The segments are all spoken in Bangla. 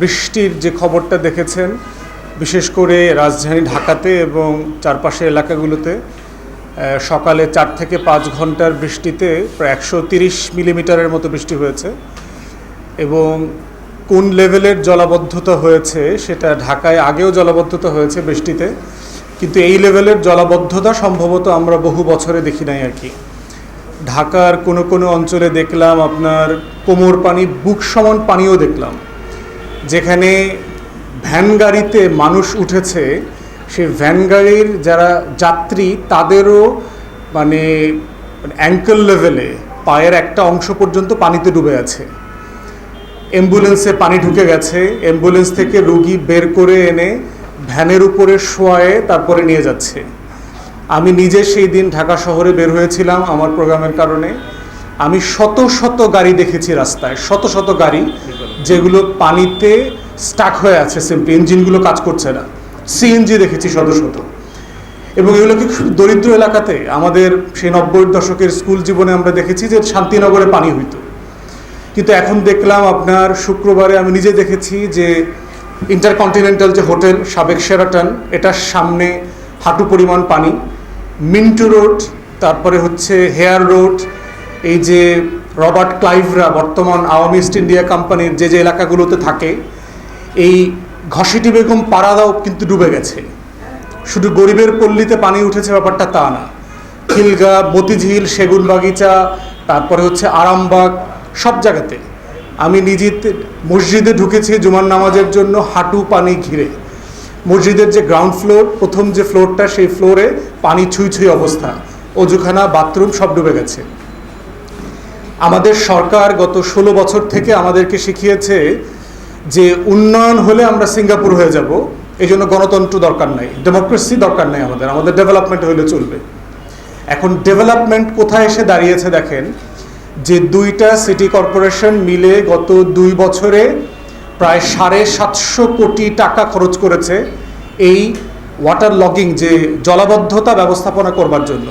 বৃষ্টির যে খবরটা দেখেছেন, বিশেষ করে রাজধানী ঢাকাতে এবং চারপাশের এলাকাগুলোতে সকালে চার থেকে পাঁচ ঘণ্টার বৃষ্টিতে প্রায় একশো তিরিশ মিলিমিটারের মতো বৃষ্টি হয়েছে এবং কোন লেভেলের জলাবদ্ধতা হয়েছে সেটা ঢাকায় আগেও জলাবদ্ধতা হয়েছে বৃষ্টিতে, কিন্তু এই লেভেলের জলাবদ্ধতা সম্ভবত আমরা বহু বছরে দেখি নাই আর কি। ঢাকার কোনো কোনো অঞ্চলে দেখলাম আপনার কোমর পানি, বুক সমান পানিও দেখলাম। যেখানে ভ্যান গাড়িতে মানুষ উঠেছে, সেই ভ্যান গাড়ির যারা যাত্রী তাদেরও মানে অ্যাঙ্কেল লেভেলে পায়ের একটা অংশ পর্যন্ত পানিতে ডুবে আছে। অ্যাম্বুলেন্সে পানি ঢুকে গেছে অ্যাম্বুলেন্স থেকে রুগী বের করে এনে ভ্যানের উপরে শোয়ায়ে তারপরে নিয়ে যাচ্ছে। আমি নিজে সেই দিন ঢাকা শহরে বের হয়েছিলাম আমার প্রোগ্রামের কারণে। আমি শত শত গাড়ি দেখেছি রাস্তায়, শত শত গাড়ি যেগুলো পানিতে স্টাক হয়ে আছে সিম্পলি ইঞ্জিনগুলো কাজ করছে না। সিএনজি দেখেছি শত শত। এবং এগুলো কি দরিদ্র এলাকাতে? আমাদের সেই নব্বই দশকের স্কুল জীবনে আমরা দেখেছি যে শান্তিনগরে পানি হইতো। কিন্তু এখন দেখলাম আপনার শুক্রবারে আমি নিজে দেখেছি যে ইন্টারকন্টিনেন্টাল যে হোটেল সাবেক সেরাটন এটার সামনে হাঁটু পরিমাণ পানি। মিন্টু রোড, তারপরে হচ্ছে হেয়ার রোড এই যে রবার্ট ক্লাইভরা, বর্তমান আওয়ামী ইস্ট ইন্ডিয়া কোম্পানির যে যে এলাকাগুলোতে থাকে, এই ঘসিটি বেগম পাড়াদাও কিন্তু ডুবে গেছে। শুধু গরিবের পল্লীতে পানি উঠেছে ব্যাপারটা তা না। খিলগা, মতিঝিল সেগুন বাগিচা তারপরে হচ্ছে আরামবাগ, সব জায়গাতে। আমি নিজে মসজিদে ঢুকেছি জুমার নামাজের জন্য হাঁটু পানি ঘিরে। মসজিদের যে গ্রাউন্ড ফ্লোর প্রথম যে ফ্লোরটা সেই ফ্লোরে পানি ছুঁই ছুঁই অবস্থা। অজুখানা বাথরুম সব ডুবে গেছে। আমাদের সরকার গত ষোলো বছর থেকে আমাদেরকে শিখিয়েছে যে উন্নয়ন হলে আমরা সিঙ্গাপুর হয়ে যাব। এই জন্য গণতন্ত্র দরকার নাই, ডেমোক্রেসি দরকার নাই আমাদের আমাদের ডেভেলপমেন্ট হলে চলবে। এখন ডেভেলপমেন্ট কোথায় এসে দাঁড়িয়েছে দেখেন, যে দুইটা সিটি কর্পোরেশন মিলে গত দুই বছরে প্রায় সাড়ে সাতশো কোটি টাকা খরচ করেছে এই ওয়াটার লগিং, যে জলাবদ্ধতা ব্যবস্থাপনা করবার জন্য।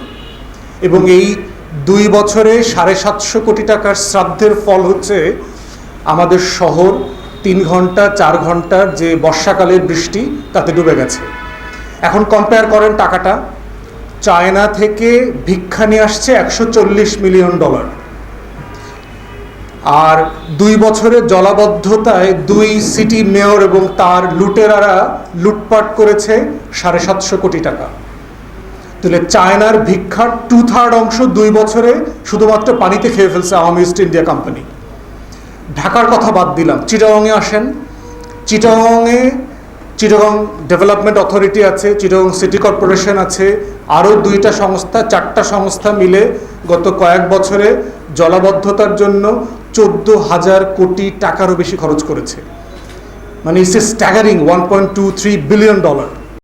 এবং এই দুই বছরে সাড়ে সাতশো কোটি টাকার শ্রাদ্ধের ফল হচ্ছে আমাদের শহর। তিন ঘণ্টা, চার ঘণ্টার যে বর্ষাকালের বৃষ্টি, তাতে ডুবে গেছে। এখন কম্পেয়ার করেন টাকাটা। চায়না থেকে ভিক্ষা নিয়ে আসছে একশো চল্লিশ মিলিয়ন ডলার। আর দুই বছরের জলাবদ্ধতায় দুই সিটি মেয়র এবং তার লুটেরারা লুটপাট করেছে সাড়ে সাতশো কোটি টাকা। তাহলে চায়নার ভিক্ষার টু থার্ড অংশ দুই বছরে শুধুমাত্র পানিতে খেয়ে ফেলছে আওয়ামী ইস্ট ইন্ডিয়া কোম্পানি ঢাকার কথা বাদ দিলাম। চিটাগংয়ে আসেন। চিটাগংয়ে চিটাগং ডেভেলপমেন্ট অথরিটি আছে চিটাগং সিটি কর্পোরেশন আছে, আরও দুইটা সংস্থা, চারটা সংস্থা মিলে গত কয়েক বছরে জলাবদ্ধতার জন্য চোদ্দ হাজার কোটি টাকারও বেশি খরচ করেছে। মানে it's a staggering one point two three billion dollar